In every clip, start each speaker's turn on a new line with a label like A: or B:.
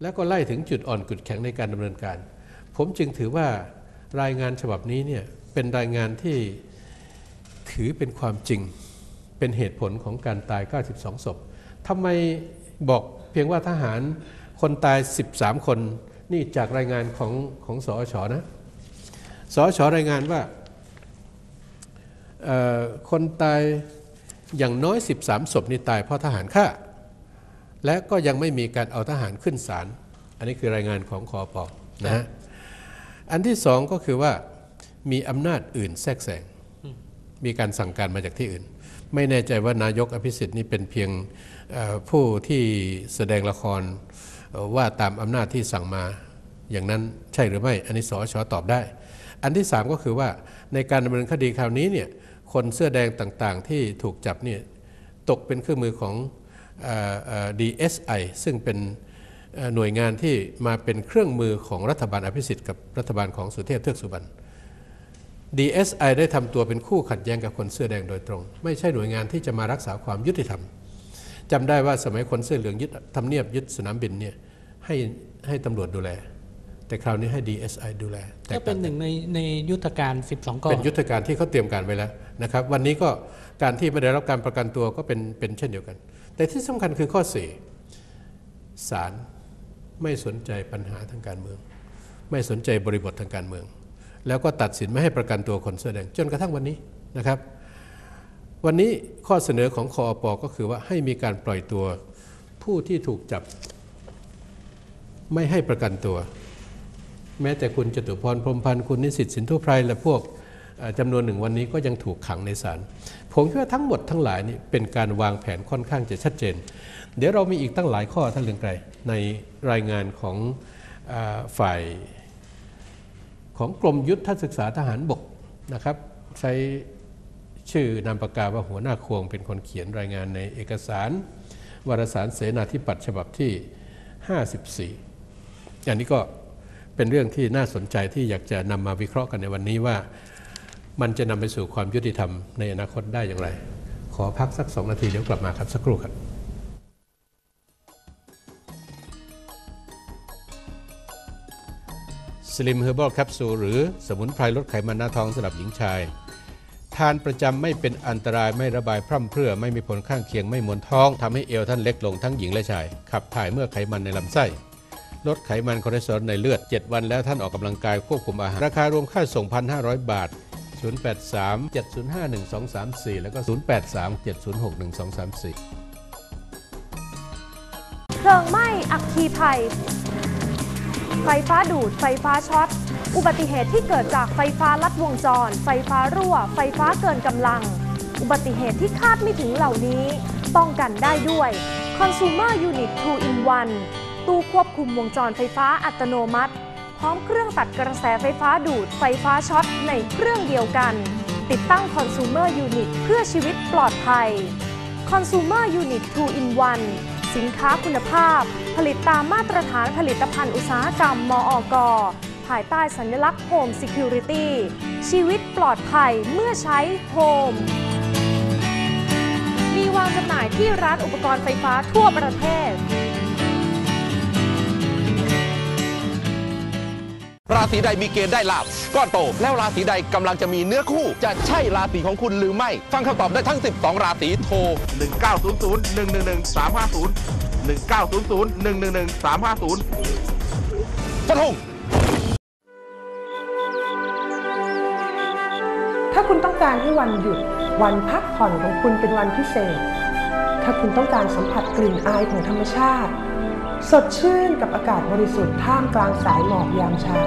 A: แล้วก็ไล่ถึงจุดอ่อนจุดแข็งในการดำเนินการ ผมจึงถือว่ารายงานฉบับนี้เนี่ยเป็นรายงานที่ถือเป็นความจริง เป็นเหตุผลของการตาย 92 ศพทำไมบอกเพียงว่าทหารคนตาย 13 คนนี่จากรายงานของของสอชอนะสอชรายงานว่าคนตายอย่างน้อย 13 ศพนี่ตายเพราะทหารฆ่า และก็ยังไม่มีการเอาทหารขึ้นศาลอันนี้คือรายงานของคอปอนะฮะอันที่สองก็คือว่ามีอำนาจอื่นแทรกแซงมีการสั่งการมาจากที่อื่น ไม่แน่ใจว่านายกอภิสิทธิ์นี่เป็นเพียงเอ่อผู้ที่แสดงละครเอ่อว่าตามอำนาจที่สั่งมาอย่างนั้นใช่หรือไม่ อันนี้สอชอตอบได้ อันที่สามก็คือว่าในการดำเนินคดีคราวนี้เนี่ยคนเสื้อแดงต่างๆ ที่ถูกจับเนี่ยตกเป็นเครื่องมือของเอ่อเอ่อ DSI ซึ่งเป็นเอ่อหน่วยงานที่มาเป็นเครื่องมือของรัฐบาลอภิสิทธิ์กับรัฐบาลของสุเทพเทือกสุบรรณ DSI ได้ทำตัวเป็นคู่ขัดแย้งกับคนเสื้อแดงโดยตรง ไม่ใช่หน่วยงานที่จะมารักษาความยุติธรรมจำได้ว่าสมัยคนเสื้อเหลืองยึดทำเนียบยึดสนามบินเนี่ยให้ให้ตำรวจดูแล แต่คราวนี้ให้ DSI ดูแลแต
B: ก็
A: ก
B: เป็
A: ต่านง
B: หนึ่งในในยุทธการ 12กอ
A: เป็นยุทธการที่เขาเตรียมการไว้แล้วนะครับ วันนี้ก็การที่ไม่ได้รับการประกันตัวก็เป็นเป็นเช่นเดียวกัน แต่ที่สำคัญคือข้อสี่ศาลไม่สนใจปัญหาทางการเมือง ไม่สนใจบริบททางการเมือง แล้วก็ตัดสินไม่ให้ประกันตัวคนเสื้อแดงจนกระทั่งวันนี้นะครับ วันนี้ข้อเสนอของคอปก็คือว่าให้มีการปล่อยตัวผู้ที่ถูกจับ ไม่ให้ประกันตัว แม้แต่คุณจตุพรพรมพันธ์คุณนิสิตสินทุไพรและพวกจำนวนหนึ่งวันนี้ก็ยังถูกขังในศาล ผมคิดว่าทั้งหมดทั้งหลายนี่เป็นการวางแผนค่อนข้างจะชัดเจน เดี๋ยวเรามีอีกตั้งหลายข้อท่านเรืองไกรในรายงานของอฝ่ายของกรมยุทธศึกษาทหารบกนะครับใช้ชื่อนามปากกาว่าหัวหน้าควงเป็นคนเขียนรายงานในเอกสาร วารสารเสนาธิปัตย์ฉบับที่ 54 อันนี้ก็เป็นเรื่องที่น่าสนใจที่อยากจะนำมาวิเคราะห์กันในวันนี้ว่า มันจะนำไปสู่ความยุติธรรมในอนาคตได้อย่างไร ขอพักสักสองนาทีเดี๋ยวกลับมาครับสักครู่ครับสลิมเฮอร์บอลแคปซูลหรือสมุนไพรลดไขมันหน้าท้องสำหรับหญิงชาย ทานประจำไม่เป็นอันตรายไม่ระบายพร่ำเพรื่อ ไม่มีผลข้างเคียงไม่มวนท้องทำให้เอวท่านเล็กลงทั้งหญิงและชาย ขับถ่ายเมื่อไขมันในลำไส้ลดไขมันคอเลสเตอรอลในเลือด 7 วันแล้วท่านออกกำลังกายควบคุมอาหาร ราคารวมค่าส่ง 1,500 บาท 083 705 1234 แล้วก็ 083 706 1234
C: เพลิงไหม้อัคคีภัย ไฟฟ้าดูด ไฟฟ้าช็อต อุบัติเหตุที่เกิดจากไฟฟ้าลัดวงจร ไฟฟ้ารั่ว ไฟฟ้าเกินกำลัง อุบัติเหตุที่คาดไม่ถึงเหล่านี้ ป้องกันได้ด้วย Consumer Unit 2 in 1ตู้ควบคุมวงจรไฟฟ้าอัตโนมัติ ร้อมเครื่องตัดกระแสไฟฟ้าดูดไฟฟ้าช็อตในเครื่องเดียวกัน ติดตั้ง Consumer Unit เพื่อชีวิตปลอดภัย Consumer Unit 2 in 1 สินค้าคุณภาพ ผลิตตามมาตรฐานผลิตภัณฑ์อุตสาหกรรมมอกภายใต้สัญลักษณ์ Home Security ชีวิตปลอดภัยเมื่อใช้ Home มีวางจำหน่ายที่ร้านอุปกรณ์ไฟฟ้าทั่วประเทศ
D: ราศีใดมีเกณฑ์ได้ลาบก้อนโต แล้วราศีใดกำลังจะมีเนื้อคู่ จะใช่ราศีของคุณหรือไม่ ฟังคำตอบได้ทั้ง 12 ราศีโทร
E: 1900 111 350 1900 111 350
D: ฟันธง
F: ถ้าคุณต้องการให้วันหยุด วันพักผ่อนของคุณเป็นวันพิเศษ ถ้าคุณต้องการสัมผัสกลิ่นอายของธรรมชาติ สดชื่นกับอากาศบริสุทธิ์ท่ามกลางสายหมอกยามเช้า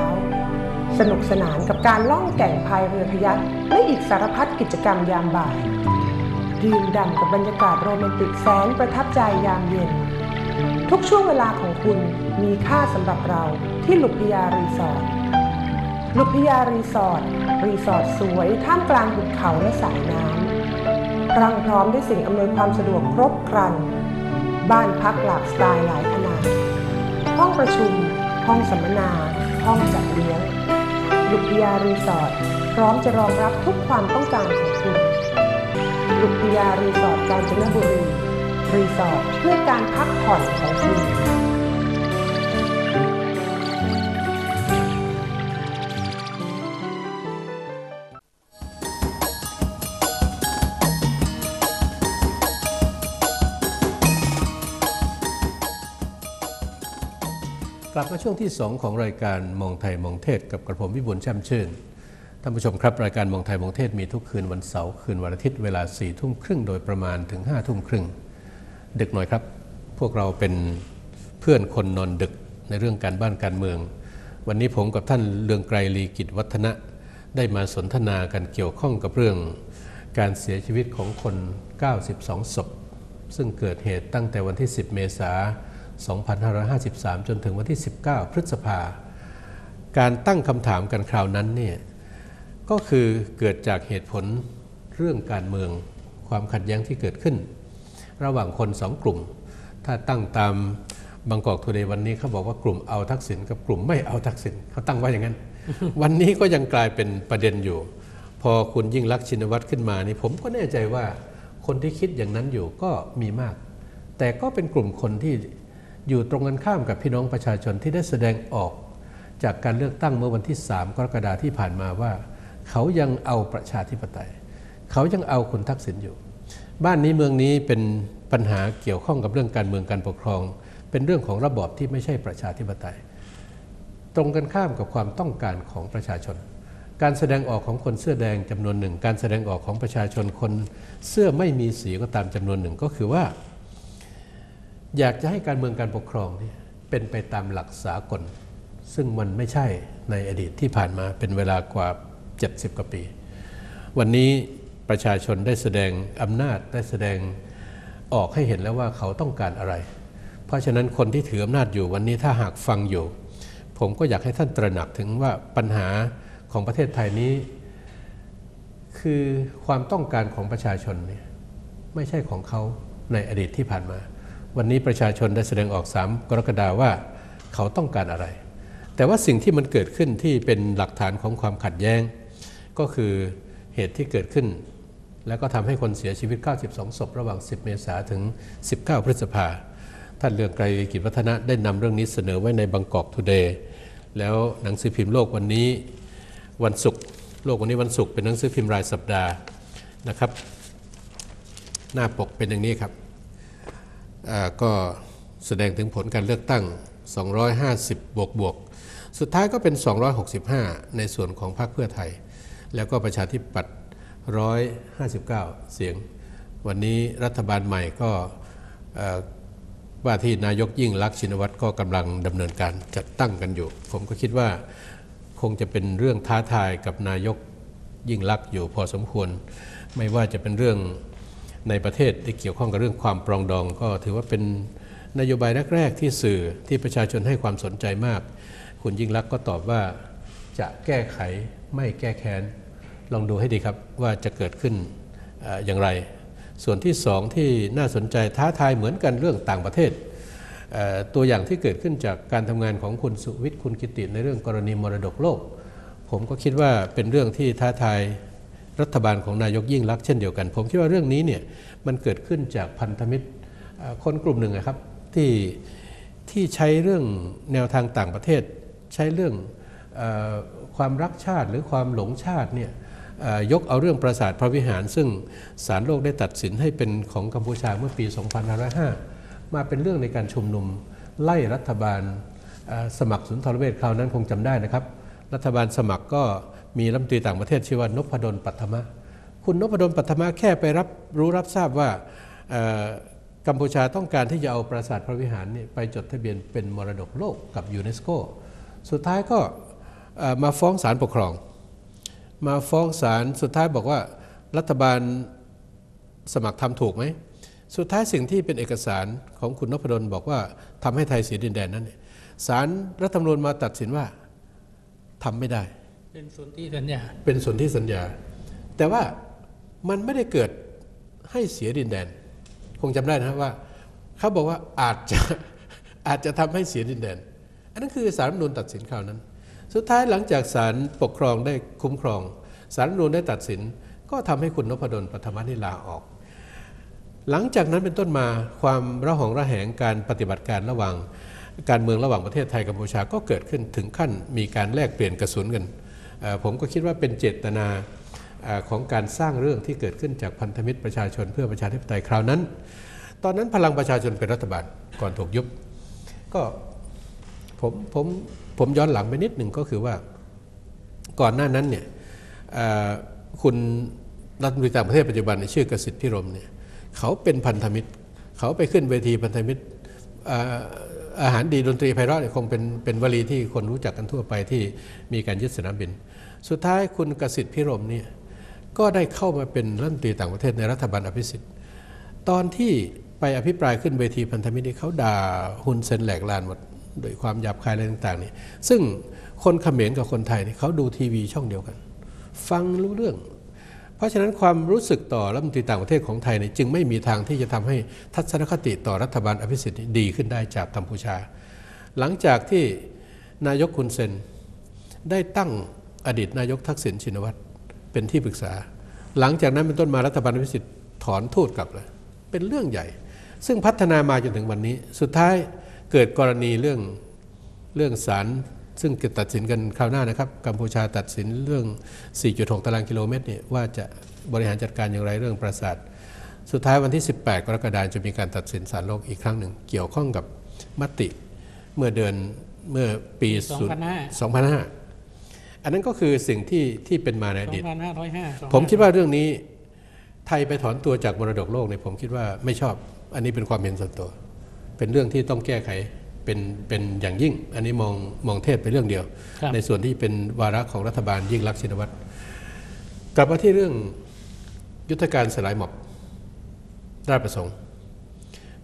F: สนุกสนานกับการล่องแก่งพายเรือพยักและอีกสารพัดกิจกรรมยามบ่ายดื่มด่ำกับบรรยากาศโรแมนติกแสนประทับใจยามเย็น ทุกช่วงเวลาของคุณมีค่าสำหรับเราที่ลุกพยารีสอร์ทลุพยารีสอร์ทรีสอร์ทสวยท่ามกลางหุบเขาและสายน้ำพรังพร้อมด้วยสิ่งอำนวยความสะดวกครบครัน บ้านพักหลากสไตล์หลาย ห้องประชุม ห้องสัมมนา ห้องจัดเลี้ยงลุพยารีสอร์ทพร้อมจะรองรับทุกความต้องการของคุณลุพยารีสอร์ทกาญจนบุรีรีสอร์ทเพื่อการพักผ่อนของคุณ
A: ลับมาช่วงที่ 2 ของรายการมองไทยมองเทศกับกระผมวิบุญแช่มชื่นท่านผู้ชมครับ รายการมองไทยมองเทศมีทุกคืนวันเสาร์คืนวันอาทิตย์เวลา4ี่ทุ่มครึ่งโดยประมาณถึง5้าทุ่มครึ่งดึกหน่อยครับ พวกเราเป็นเพื่อนคนนอนดึกในเรื่องการบ้านการเมือง วันนี้ผมกับท่านเลืองไกรลีกิจวัฒนะ ได้มาสนทนากันเกี่ยวข้องกับเรื่อง การเสียชีวิตของคน 92 ศพ ซึ่งเกิดเหตุตั้งแต่วันที่ 10 เมษายน 2553 จนถึงวันที่ 19 พฤษภา การตั้งคำถามกันคราวนั้นเนี่ยก็คือเกิดจากเหตุผลเรื่องการเมืองความขัดแย้งที่เกิดขึ้น ระหว่างคนสองกลุ่ม ถ้าตั้งตามบางกอกทูเดย์วันนี้เขาบอกว่ากลุ่มเอาทักษิณกับกลุ่มไม่เอาทักษิณเขาตั้งไว้อย่างนั้น วันนี้ก็ยังกลายเป็นประเด็นอยู่ พอคุณยิ่งรักชินวัตรขึ้นมานี่ผมก็แน่ใจว่าคนที่คิดอย่างนั้นอยู่ก็มีมาก แต่ก็เป็นกลุ่มคนที่ อยู่ตรงกันข้ามกับพี่น้องประชาชนที่ได้แสดงออก จากการเลือกตั้งเมื่อวันที่ 3 กรกฎาคมที่ผ่านมาว่า เขายังเอาประชาธิปไตย เขายังเอาคุณทักษิณอยู่ บ้านนี้เมืองนี้เป็นปัญหาเกี่ยวข้องกับเรื่องการเมืองการปกครอง เป็นเรื่องของระบอบที่ไม่ใช่ประชาธิปไตย ตรงกันข้ามกับความต้องการของประชาชน การแสดงออกของคนเสื้อแดงจำนวนหนึ่ง การแสดงออกของประชาชนคนเสื้อไม่มีสีก็ตามจำนวนหนึ่งก็คือว่า อยากจะให้การเมืองการปกครองนี่เป็นไปตามหลักสากล ซึ่งมันไม่ใช่ในอดีตที่ผ่านมาเป็นเวลากว่า 70 กว่าปี วันนี้ประชาชนได้แสดงอำนาจได้แสดงออกให้เห็นแล้วว่าเขาต้องการอะไร เพราะฉะนั้นคนที่ถืออำนาจอยู่วันนี้ถ้าหากฟังอยู่ ผมก็อยากให้ท่านตระหนักถึงว่าปัญหาของประเทศไทยนี้ คือความต้องการของประชาชนเนี่ยไม่ใช่ของเขาในอดีตที่ผ่านมา วันนี้ประชาชนได้แสดงออก 3 กรกฎาว่าเขาต้องการอะไร แต่ว่าสิ่งที่มันเกิดขึ้นที่เป็นหลักฐานของความขัดแย้ง ก็คือเหตุที่เกิดขึ้น แล้วก็ทำให้คนเสียชีวิต 92 ศพระหว่าง 10 เมษายนถึง 19 พฤษภาท่านเรืองไกรกิจวัฒนะได้นำเรื่องนี้เสนอไว้ในบางกอกทูเดย์แล้วหนังสือพิมพ์โลกวันนี้วันศุกร์โลกวันนี้วันศุกร์เป็นหนังสือพิมพ์รายสัปดาห์นะครับ หน้าปกเป็นอย่างนี้ครับ ก็แสดงถึงผลการเลือกตั้ง 250 บวกบวก สุดท้ายก็เป็น 265 ในส่วนของพรรคเพื่อไทย แล้วก็ประชาธิปัตย์159 เสียง วันนี้รัฐบาลใหม่ก็ว่าที่นายกยิ่งลักษณ์ชินวัตรก็กำลังดำเนินการจัดตั้งกันอยู่ ผมก็คิดว่าคงจะเป็นเรื่องท้าทายกับนายกยิ่งลักษณ์อยู่พอสมควร ไม่ว่าจะเป็นเรื่อง ในประเทศที่เกี่ยวข้องกับเรื่องความปรองดอง ก็ถือว่าเป็นนโยบายแรกๆที่สื่อที่ประชาชนให้ความสนใจมาก คุณยิ่งรักษณ์ก็ตอบว่าจะแก้ไขไม่แก้แค้น ลองดูให้ดีครับว่าจะเกิดขึ้นออย่างไร ส่วนที่สองที่น่าสนใจท้าทายเหมือนกันเรื่องต่างประเทศเตัวอย่างที่เกิดขึ้นจากการทำงานของคุณสุวิทย์คุณกิติในเรื่องกรณีมรดกโลก ผมก็คิดว่าเป็นเรื่องที่ท้าทาย รัฐบาลของนายกยิ่งรักษณ์เช่นเดียวกัน ผมคิดว่าเรื่องนี้เนี่ยมันเกิดขึ้นจากพันธมิตรคนกลุ่มหนึ่งนะครับที่ที่ใช้เรื่องแนวทางต่างประเทศ ใช้เรื่องอความรักชาติหรือความหลงชาติเนี่ยยกเอาเรื่องปราสาทพระวิหาร ซึ่งศาลโลกได้ตัดสินให้เป็นของกัมพูชาเมื่อปี 2505 มาเป็นเรื่องในการชุมนุมไล่รัฐบาลสมัครสุนทรเวชคราวนั้นคงจำได้นะครับ รัฐบาลสมัครก็ มีรัฐมนตรีต่างประเทศชื่อว่านพดลปัทมะ คุณนพดลปัทมะแค่ไปรับรู้รับทราบว่ากัมพูชาต้องการที่จะเอาปราสาทพระวิหารนี่ไปจดทะเบียนเป็นมรดกโลกกับยูเนสโก สุดท้ายก็มาฟ้องศาลปกครอง มาฟ้องศาลสุดท้ายบอกว่ารัฐบาลสมัครทำถูกไหม สุดท้ายสิ่งที่เป็นเอกสารของคุณนพดลบอกว่าทำให้ไทยเสียดินแดนนั้นศาลรัฐธรรมนูญมาตัดสินว่าทำไม่ได้
B: เป็นส่วนที่สัญญา
A: เป็นส่วนที่สัญญา แต่ว่ามันไม่ได้เกิดให้เสียดินแดน คงจำได้นะครับว่า เขาบอกว่าอาจจะอาจจะทำให้เสียดินแดน อันนั้นคือสารรัฐมนูญตัดสินคราวนั้น สุดท้ายหลังจากศาลปกครองได้คุ้มครองสารรัฐมนูญได้ตัดสิน ก็ทำให้คุณนพดลปัทมนิลาออก หลังจากนั้นเป็นต้นมาความระหองระแหงการปฏิบัติการระหว่างการเมืองระหว่างประเทศไทยกัมพูชาก็เกิดขึ้นถึงขั้นมีการแลกเปลี่ยนกระสุนกัน ผมก็คิดว่าเป็นเจตนาอของการสร้างเรื่องที่เกิดขึ้นจากพันธมิตรประชาชนเพื่อประชาธิปไตยคราวนั้น ตอนนั้นพลังประชาชนเป็นรัฐบาลก่อนถูกยุบ ก็ผมผมผมย้อนหลังไปนิดหนึ่งก็คือว่าก่อนหน้านั้นเนี่ยคุณรัฐมนตรีต่างประเทศปัจจุบันชื่อกสิทธิ์พิรมเนี่ยเขาเป็นพันธมิตร เขาไปขึ้นเวทีพันธมิตร อาหารดีดนตรีไพเราะเนี่ยคงเป็นเป็นวลีที่คนรู้จักกันทั่วไปที่มีการยึดสนามบิน สุดท้ายคุณกสิทธิ์พิรมเนี่ยก็ได้เข้ามาเป็นรัฐมนตรีต่างประเทศในรัฐบาลอภิสิทธิ์ตอนที่ไปอภิปรายขึ้นเวทีพันธมิตรนี่เขาด่าฮุนเซนแหลกลานหมดโดยความหยาบคายอะไรต่างๆนี่ซึ่งคนเขมรกับคนไทยนี่เขาดูทีวีช่องเดียวกัน ฟังรู้เรื่อง เพราะฉะนั้นความรู้สึกต่อรัฐมนตรีต่างประเทศของไทยนี่จึงไม่มีทางที่จะทำให้ทัศนคติต่อรัฐบาลอภิสิทธิ์ดีขึ้นได้จากกัมพูชา หลังจากที่นายกคุณเซนได้ตั้งอดีตนายกทักษิณชินวัตรเป็นที่ปรึกษา หลังจากนั้นเป็นต้นมารัฐบาลอภิสิทธิ์ถอนทูตกลับเลยเป็นเรื่องใหญ่ ซึ่งพัฒนามาจนถึงวันนี้ สุดท้ายเกิดกรณีเรื่องเรื่องศาล ซึ่งจะตัดสินกันคราวหน้านะครับ กัมพูชาตัดสินเรื่อง 4.6 ตารางกิโลเมตรเนี่ยว่าจะบริหารจัดการอย่างไรเรื่องปราสาท สุดท้ายวันที่ 18 กรกฎาคมจะมีการตัดสินศาลโลกอีกครั้งหนึ่ง เกี่ยวข้องกับมติเมื่อเดือนเมื่อปี
B: 2005
A: 2005อันนั้นก็คือสิ่งที่ที่เป็นมาในอดีต
B: 2505
A: ผมคิดว่าเรื่องนี้ไทยไปถอนตัวจากมรดกโลกเนี่ยผมคิดว่าไม่ชอบ อันนี้เป็นความเห็นส่วนตัว เป็นเรื่องที่ต้องแก้ไข เป็นเป็นอย่างยิ่ง อันนี้มองมองเทศไปเรื่องเดียว
B: ครับ
A: ในส่วนที่เป็นวาระของรัฐบาลยิ่งรักษณ์ชินวัตรกลับมาที่เรื่องยุทธการสลายหมอบราชประสงค์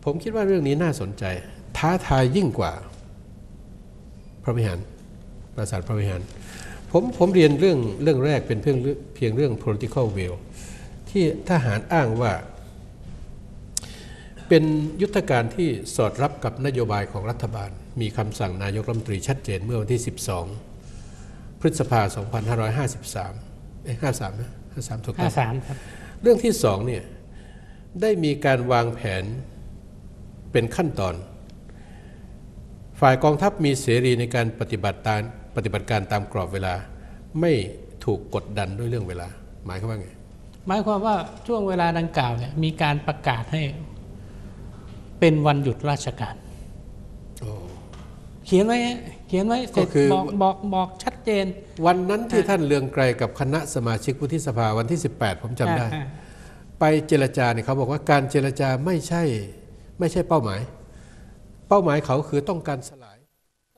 A: ผมคิดว่าเรื่องนี้น่าสนใจ ท้าทายยิ่งกว่า พระวิหารปราสาทพระวิหาร ผมผมเรียนเรื่องเรื่องแรกเป็นเพียงเรื่องเพียงเรื่อง political will ที่ทหารอ้างว่า เป็นยุทธการที่สอดรับกับนโยบายของรัฐบาล มีคำสั่งนายกรัฐมนตรีชัดเจนเมื่อวันที่ 12 พฤษภาคม2553เอ้ย53นะ53ถูกต้อง
B: 53ครับ
A: เรื่องที่สองเนี่ยได้มีการวางแผนเป็นขั้นตอน ฝ่ายกองทัพมีเสรีในการปฏิบัติตามปฏิบัติการตามกรอบเวลา ไม่ถูกกดดันด้วยเรื่องเวลา หมายความว่าไง
B: หมายความว่าช่วงเวลาดังกล่าวเนี่ยมีการประกาศให้ เป็นวันหยุดราชการ
A: โอ้
B: เขียนไว้ฮะเขียนไว้เสร็จ
A: ก็คือ
B: บอกบอกบอกชัดเจน
A: วันนั้นที่ท่านเลืองไกลกับคณะสมาชิกวุฒิสภาวันที่ 18 ผมจำได้
B: อ่า
A: ไปเจรจาเนี่ยเขาบอกว่าการเจรจาไม่ใช่ไม่ใช่เป้าหมาย เป้าหมายเขาคือต้องการสลาย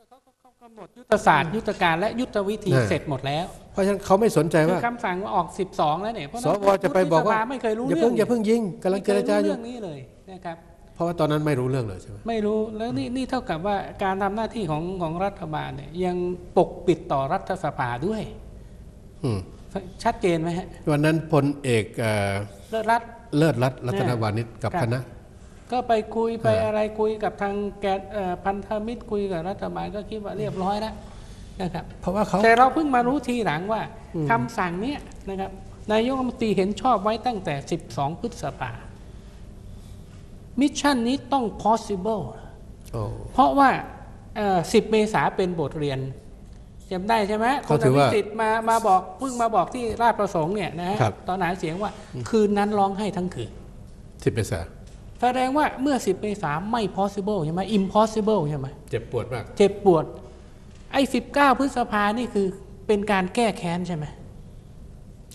B: เขากำหนดยุทธศาสตร์ยุทธการและยุทธวิธี
A: อ่า
B: เสร็จหมดแล้ว
A: เพราะฉะนั้นเขาไม่สนใจ
B: คือ
A: ว่า
B: คำสั่งออก 12 แล้วเนี่ยเพราะ
A: สวจะไปบอกว่า
B: วุฒิสภไม่เคยรู้
A: อย่า
B: เรื่
A: เพิ่งอย่าเพิ่งยิงกำลังเจรจาอยู่
B: ไม่เครู้เรื่องนี้เลยนะครับ
A: เพราะว่าตอนนั้นไม่รู้เรื่องเลยใช่ไหม
B: ไม่รู้แล้วนี่นี่เท่ากับว่าการทำหน้าที่ของของรัฐบาลเนี่ยยังปกปิดต่อรัฐสภาด้วย
A: อืม
B: ชัดเจนไหมฮะ
A: วันนั้นพลเอกเอ่อ
B: เลิศรัฐ
A: เลิศรัตน์รัตนวานิชกับ
B: ครับ
A: คณะ
B: ก็ไปคุยไป
A: อ่า
B: อะไรคุยกับทางแกนเอ่อพันธมิตรคุยกับรัฐบาลก็คิดว่าเรียบร้อยแล้วนะครับ
A: เพราะว่าเขา
B: แต่เราเพิ่งมารู้ทีหลังว่าคำสั่งเนี้ยนะครับนายกรัฐมนตรีเห็นชอบไว้ตั้งแต่ 12 พฤษภามิ ชชั่นนี้ต้อง possible
A: โอ้
B: เพราะว่าเอ่อ10เมษาเป็นบทเรียนจำได้ใช่ไหม
A: เขาถือว่า
B: คุณพิสิทธิ์มามาบอกเพิ่งมาบอกที่ราชประสงค์เนี่ยนะฮะ
A: ครับ
B: ตอนหาเสียงว่าคืนนั้นร้องไห้ทั้งคืน
A: สิบเมษา
B: แสดงว่าเมื่อ10เมษาไม่ possible ใช่ไหม impossible ใช่ไหม
A: เจ็บปวดมาก
B: เจ็บปวด ไอ้19พฤษภานี่คือเป็นการแก้แค้นใช่ไหม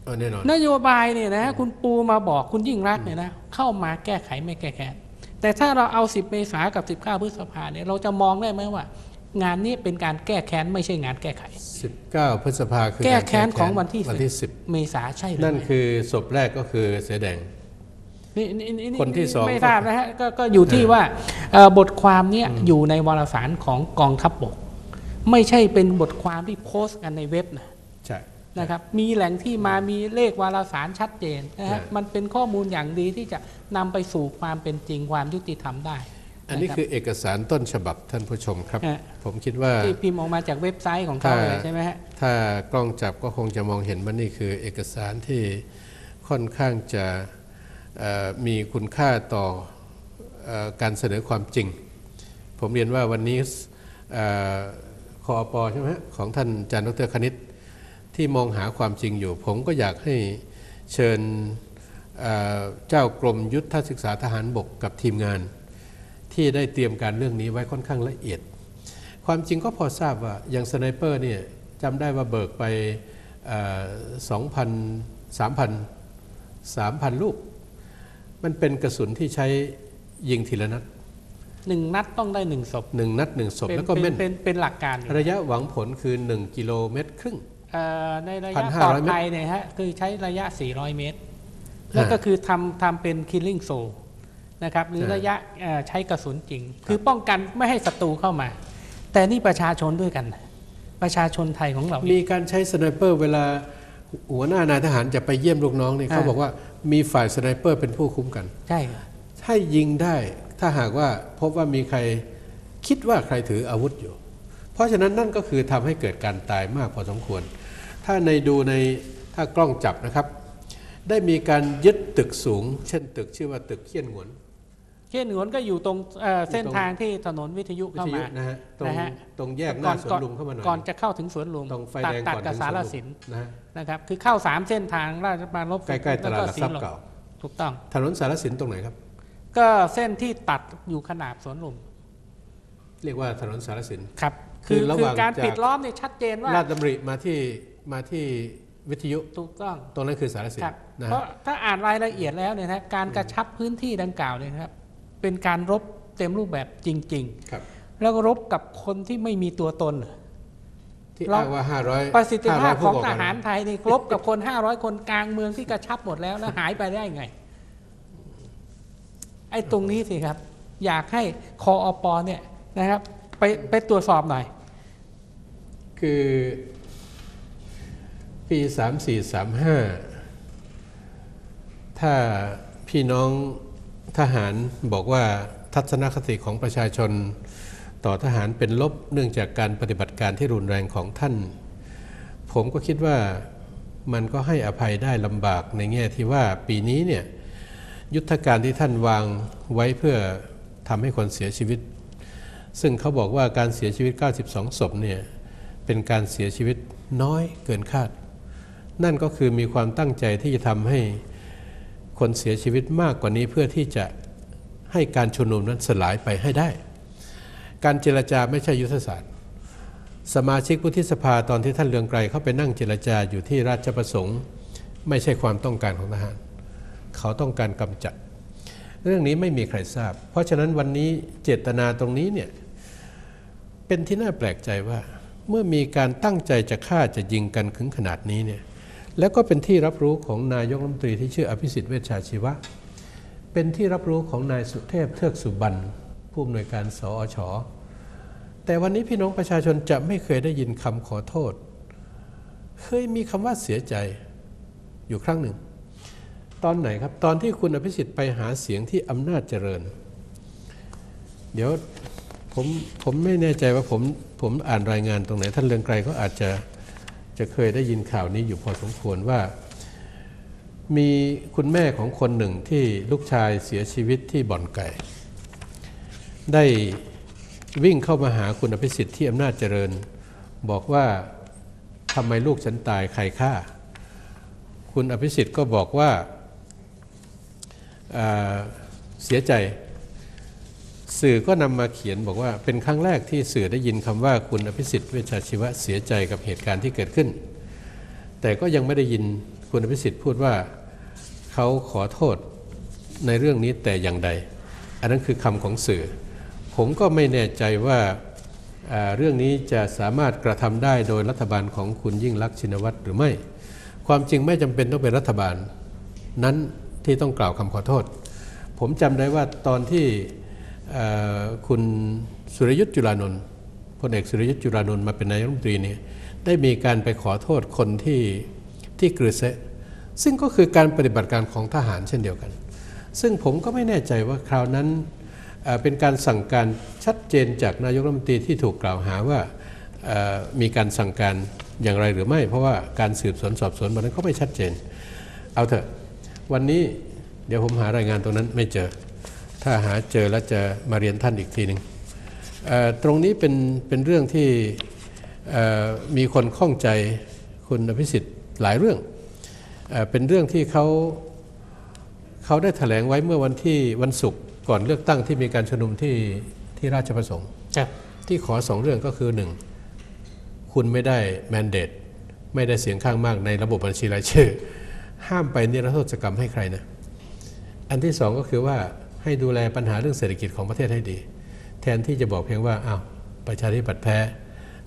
A: เออแน่นอน
B: นโยบายเนี่ยนะ คุณปูมาบอกคุณยิ่งรักษณ์เนี่ยนะ เข้ามาแก้ไขไม่แก้แค้น แต่ถ้าเราเอา 10 เมษากับ 19 พฤษภาเนี่ยเราจะมองได้ไหมว่า งานนี้เป็นการแก้แค้นไม่ใช่งานแก้ไข
A: 19 พฤษภาคือ
B: แก้า
A: ร
B: แค้นของวันที่
A: วันที่
B: เมษาใช่หรื
A: 10
B: อ
A: นั่น
B: ไม่
A: คือศพแรกก็คือเสือแดง
B: นี่นี่นี่
A: คนที่สอง
B: ไม่ทราบนะฮะก็ก็อยู่ที่ว่าเอ่อบทความเนี้ยอยู่ในวารสารของกองทัพบก ไม่ใช่เป็นบทความที่โพสต์กันในเว็บนะ
A: ใช่
B: นะครับมีแหล่งที่มามีเลขวารสารชัดเจนนะฮะ
A: ใช่
B: มันเป็นข้อมูลอย่างดีที่จะนำไปสู่ความเป็นจริงความยุติธรรมได้
A: อันนี้ะ
B: รับ
A: คือเอกสารต้นฉบับท่านผู้ชมครับ
B: ฮะ
A: ผมคิดว่า
B: ที่พิมพ์ออกมาจากเว็บไซต์ของเขา
A: ถ้า
B: เลยใช่ไหมฮะ
A: ถ้ากล้องจับก็คงจะมองเห็นว่านี่คือเอกสารที่ค่อนข้างจะเอ่อมีคุณค่าต่อเออการเสนอความจริง ผมเรียนว่าวันนี้เอ่อคอปใช่ไหมฮะของท่านอาจารย์ดรคณิต ที่มองหาความจริงอยู่ ผมก็อยากให้เชิญเอ่อเจ้ากรมยุทธศึกษาทหารบกกับทีมงาน ที่ได้เตรียมการเรื่องนี้ไว้ค่อนข้างละเอียดคความจริงก็พอทราบว่าอย่างสไนเปอร์เนี่ยจำได้ว่าเบิกไปสองพันสามพันสามพันลูก มันเป็นกระสุนที่ใช้ยิงทีละนัด
B: หนึ่งนัดต้องได้หนึ่งศพ
A: หนึ่งนัดหนึ่งศพ
B: เป็น
A: แล้วก็
B: เป็น
A: แม่น
B: เป็นเป็นหลักการอยู่
A: ระยะหวังผลคือ 1 กิโลเมตรครึ่ง
B: เอ่อ ในระ
A: พั
B: ยะ
A: นห้า
B: ปลอ
A: ร้
B: ด
A: อยเมตร
B: ภัยเนี่ยฮะคือใช้ระยะ 400 เมตรแล้วก็คือทำทำเป็น killing zone นะครับหรือ
A: ใช่
B: ระยะเอ่อใช้กระสุนจริง คือป้องกันไม่ให้ศัตรูเข้ามา แต่นี่ประชาชนด้วยกัน ประชาชนไทยของเรา
A: มีการใช้สไนเปอร์เวลาหัวหน้านายทหารจะไปเยี่ยมลูกน้องเนี่ย
B: อ่า
A: เขาบอกว่ามีฝ่ายสไนเปอร์เป็นผู้คุ้มกัน
B: ใช่
A: ให้ยิงได้ถ้าหากว่าพบว่ามีใครคิดว่าใครถืออาวุธอยู่ เพราะฉะนั้นนั่นก็คือทำให้เกิดการตายมากพอสมควร ถ้าในดูในถ้ากล้องจับนะครับ ได้มีการยึดตึกสูง เช่นตึกชื่อว่าตึกเขี้ยนหงวน
B: เช่นหนวนก็อยู่ตรงเอ่อเส้นทางที่ถนนวิทยุ
A: วิ
B: เข้า
A: ทยุ
B: มา
A: นะฮะตรง
B: นะฮะ
A: ตรงแยกหน้าสวนลุมเข้ามาหน่อย
B: ก่อนจะเข้าถึงสวนลุม
A: ตรงไฟ
B: ตัด
A: แดง
B: ตัด
A: ก่อน
B: กับ
A: ถึง
B: สาร
A: วนลุม
B: สิน
A: นะฮะ
B: นะครับคือเข้าสามเส้นทางราชบาลลบ
A: ใกล้ๆตลาดหลักทรัพย์
B: แล้ว
A: เก่า
B: ถูกต้อง
A: ถนนสารสินตรงไหนครับ
B: ก็เส้นที่ตัดอยู่ขนาบสวนลุม
A: เรียกว่าถนนสารสิน
B: ครับ
A: คือ
B: คือ
A: ระห
B: คือ
A: ว่าง
B: การ
A: จาก
B: ปิดล้อมเนี่ยชัดเจนว่า
A: ลาดดำริมาที่ มาที่วิทยุ
B: ถูกต้อง
A: ตรงนั้นคือสารสิน
B: ครับ
A: นะ
B: เพ
A: ฮะ
B: ราะถ้าอ่านรายละเอียดแล้วเนี่ยนะการกระชับพื้นที่ดังกล่าวเนี่ยนะครับเป็นการรบเต็มรูปแบบจริง
A: ครับ
B: ๆแล้วก็รบกับคนที่ไม่มีตัวตน
A: ที่
B: เรา
A: อ้างว่า 500
B: ประสิทธิภาพ
A: 500
B: ของ
A: ผู้ก่
B: ท
A: ก
B: หารไทยนี่รบกับคน 500 คนกลางเมืองที่กระชับหมดแล้วแล้วหายไปได้ไง ไอ้ตรงนี้สิครับ อยากให้คออปอเนี่ยนะครับ ไปไปตรวจสอบหน่อย
A: คือ ปี 3435 ถ้าพี่น้องทหารบอกว่าทัศนคติของประชาชน ต่อทหารเป็นลบเนื่องจากการปฏิบัติการที่รุนแรงของท่าน ผมก็คิดว่ามันก็ให้อภัยได้ลำบากในแง่ที่ว่าปีนี้เนี่ยยุทธการที่ท่านวางไว้เพื่อทำให้คนเสียชีวิต ซึ่งเขาบอกว่าการเสียชีวิต 92 ศพเนี่ยเป็นการเสียชีวิตน้อยเกินคาด นั่นก็คือมีความตั้งใจที่จะทำให้คนเสียชีวิตมากกว่านี้เพื่อที่จะให้การชุมนุมนั้นสลายไปให้ได้ การเจรจาไม่ใช่ยุทธศาสตร์ สมาชิกวุฒิสภาตอนที่ท่านเลืองไกรเข้าไปนั่งเจรจาอยู่ที่ราชประสงค์ ไม่ใช่ความต้องการของทหาร เขาต้องการกำจัด เรื่องนี้ไม่มีใครทราบ เพราะฉะนั้นวันนี้เจตนาตรงนี้เนี่ยเป็นที่น่าแปลกใจว่า เมื่อมีการตั้งใจจะฆ่าจะยิงกันถึงขนาดนี้เนี่ย แล้วก็เป็นที่รับรู้ของนายกรัฐมนตรีที่ชื่ออภิสิทธิ์เวชชาชีวะ เป็นที่รับรู้ของนายสุเทพเทือกสุบรรณผู้อำนวยการสอชแต่วันนี้พี่น้องประชาชนจะไม่เคยได้ยินคำขอโทษ เคยมีคำว่าเสียใจอยู่ครั้งหนึ่ง ตอนไหนครับ ตอนที่คุณอภิสิทธิ์ไปหาเสียงที่อำนาจเจริญ เดี๋ยวผมผมไม่แน่ใจว่าผมผมอ่านรายงานตรงไหน ท่านเรืองไกรก็อาจจะ จะเคยได้ยินข่าวนี้อยู่พอสมควรว่า มีคุณแม่ของคนหนึ่งที่ลูกชายเสียชีวิตที่บ่อนไก่ ได้วิ่งเข้ามาหาคุณอภิสิทธิ์ที่อำนาจเจริญ บอกว่าทำไมลูกฉันตายใครฆ่า คุณอภิสิทธิ์ก็บอกว่าอ่าเสียใจ สื่อก็นำมาเขียนบอกว่าเป็นครั้งแรกที่สื่อได้ยินคำว่าคุณอภิสิทธิ์เวชชาชีวะเสียใจกับเหตุการณ์ที่เกิดขึ้น แต่ก็ยังไม่ได้ยินคุณอภิสิทธิ์พูดว่าเขาขอโทษในเรื่องนี้แต่อย่างใด อันนั้นคือคำของสื่อ ผมก็ไม่แน่ใจว่าเรื่องนี้จะสามารถกระทำได้โดยรัฐบาลของคุณยิ่งลักษณ์ชินวัตรหรือไม่ ความจริงไม่จำเป็นต้องเป็นรัฐบาล นั้นที่ต้องกล่าวคำขอโทษ ผมจำได้ว่าตอนที่ คุณสุรยุทธ์จุลานนท์พลเอกสุรยุทธ์จุลานนท์มาเป็นนายกรัฐมนตรีเนี่ยได้มีการไปขอโทษคนที่ที่กรือเซะซึ่งก็คือการปฏิบัติการของทหารเช่นเดียวกัน ซึ่งผมก็ไม่แน่ใจว่าคราวนั้นเป็นการสั่งการชัดเจนจากนายกรัฐมนตรีที่ถูกกล่าวหาว่ามีการสั่งการอย่างไรหรือไม่ เพราะว่าการสืบสวนสอบสวนวันนั้นก็ไม่ชัดเจน เอาเถอะวันนี้เดี๋ยวผมหารายงานตรงนั้นไม่เจอ ถ้าหาเจอแล้วจะมาเรียนท่านอีกทีหนึ่งเอ่อตรงนี้เป็นเป็นเรื่องที่เอ่อมีคนข้องใจคุณอภิสิทธิ์หลายเรื่องเอ่อเป็นเรื่องที่เขาเขาได้แถลงไว้เมื่อวันที่วันศุกร์ก่อนเลือกตั้งที่มีการชุมนุมที่ที่ราชประสงค์
B: ครับ
A: ที่ขอสองเรื่องก็คือหนึ่งคุณไม่ได้แมนเดตไม่ได้เสียงข้างมากในระบบบัญชีรายชื่อ ห้ามไปนิรโทษกรรมให้ใครนะ อันที่สองก็คือว่า ให้ดูแลปัญหาเรื่องเศรษฐกิจของประเทศให้ดี แทนที่จะบอกเพียงว่าอ้าวประชาธิปัตย์แพ้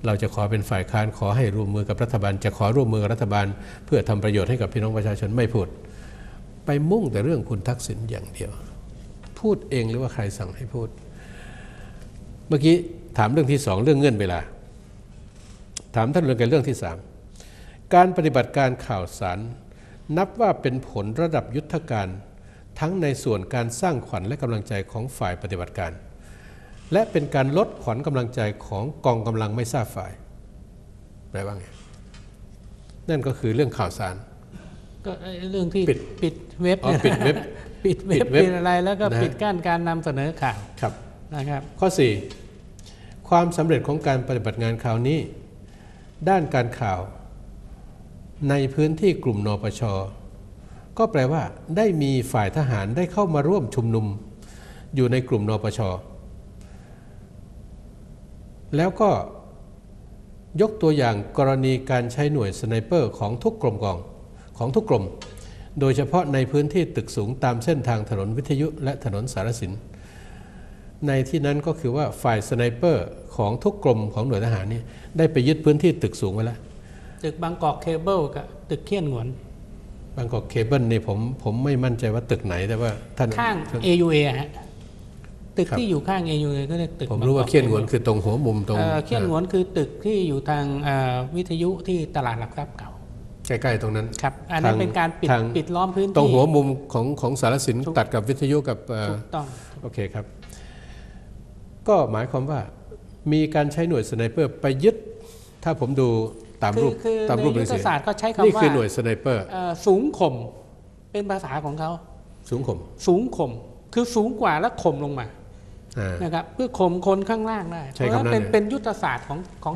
A: เราจะขอเป็นฝ่ายค้านขอให้ร่วมมือกับรัฐบาล จะขอร่วมมือกับรัฐบาล เพื่อทำประโยชน์ให้กับพี่น้องประชาชนไม่พูด ไปมุ่งแต่เรื่องคุณทักษิณอย่างเดียว พูดเองหรือว่าใครสั่งให้พูด เมื่อกี้ถามเรื่องที่สองเรื่องเงื่อนเวลา ถามท่านเรื่องกันเรื่องที่สามการปฏิบัติการข่าวสาร นับว่าเป็นผลระดับยุทธการ ทั้งในส่วนการสร้างขวัญและกำลังใจของฝ่ายปฏิบัติการ และเป็นการลดขวัญกำลังใจของกองกำลังไม่ทราบฝ่ายแปลว่าไงนั่นก็คือเรื่องข่าวสาร
B: ก็ไอ้เรื่องที่
A: ปิด
B: ปิดเว็บ
A: อ๋อ
B: นี่ย
A: ปิดเว็บ
B: ปิดเว็
A: ปิ
B: บ
A: ดเว็บ
B: ปิดอะไรแล้วก็
A: นะฮะ
B: ปิดกั้นการนำเสนอข่าว
A: ครับ
B: นะครับ
A: ข้อ 4 ความสำเร็จของการปฏิบัติงานคราวนี้ ด้านการข่าว ในพื้นที่กลุ่มนปช ก็แปลว่าได้มีฝ่ายทหารได้เข้ามาร่วมชุมนุม อยู่ในกลุ่มนปช แล้วก็ยกตัวอย่างกรณีการใช้หน่วยสไนเปอร์ของทุกกรมกองของทุกกรม โดยเฉพาะในพื้นที่ตึกสูงตามเส้นทางถนนวิทยุและถนนสารสิน ในที่นั้นก็คือว่าฝ่ายสไนเปอร์ของทุกกรมของหน่วยทหารนี่ได้ไปยึดพื้นที่ตึกสูงไว้แล้ว
B: ตึกบางกอกเคเบิลกับตึกเขี้ยนหวน
A: บางกอกเคเบิลนี่ผมผมไม่มั่นใจว่าตึกไหนแต่ว่าท่าน
B: ข้าง AUA ฮะตึก
A: ครับ
B: ที่อยู่ข้าง AUA ก็เรียกตึก
A: ผมรู้ว่า
B: บงกอก
A: เขี้ยนหงวนคือตรงหัวมุมตรง
B: เอ่อเขี้ยนหงวนคือตึกที่อยู่ทางเอ่อวิทยุที่ตลาดหลักทรัพย์เก่า
A: ใกล้ๆตรงนั้น
B: ครับอันนั้น
A: ทาง
B: เป็นการปิด
A: ทาง
B: ปิดล้อมพื้นที่
A: ตรงหัวมุมของของสารสิน
B: ถูก
A: ตัดกับวิทยุกับเอ่อ
B: ถูกต้อง
A: โอเคครับ ก็หมายความว่ามีการใช้หน่วยสไนเปอร์ไปยึดถ้าผมดู ตาม
B: คื
A: รู
B: อ
A: ป
B: คือ
A: ตาม
B: ใน
A: รูปห
B: ยุ
A: นั
B: ท
A: ง
B: ธ
A: สือ
B: ศาสตร์ก็ใช้คำ
A: นี่
B: ว่า
A: คือหน่วยสไนเปอร์
B: เอ่อสูงข่มเป็นภาษาของเขา
A: สูงข่ม
B: สูงข่มคือสูงกว่าแล้วข่มลงมา
A: อ่า
B: นะครับเพื่อข่มคนข้างล่างได้
A: ใช้
B: เพราะฉะนั้น
A: คำนั้น
B: เป็น
A: เลย
B: เป็นยุทธศาสตร์ของของ